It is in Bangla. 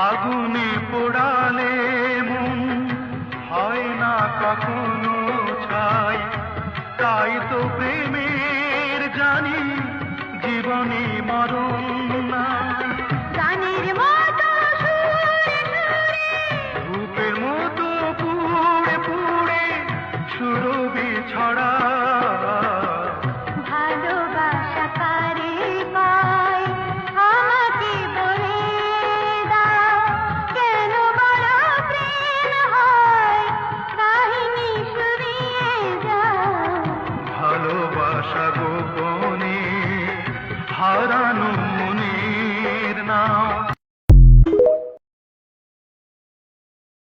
আগুনে পোড়ালে মন হয় না কখনো ছাই। তাই তো প্রেমের জানি জীবনে মরণ আশা গোপনে হারানো মনের নাম।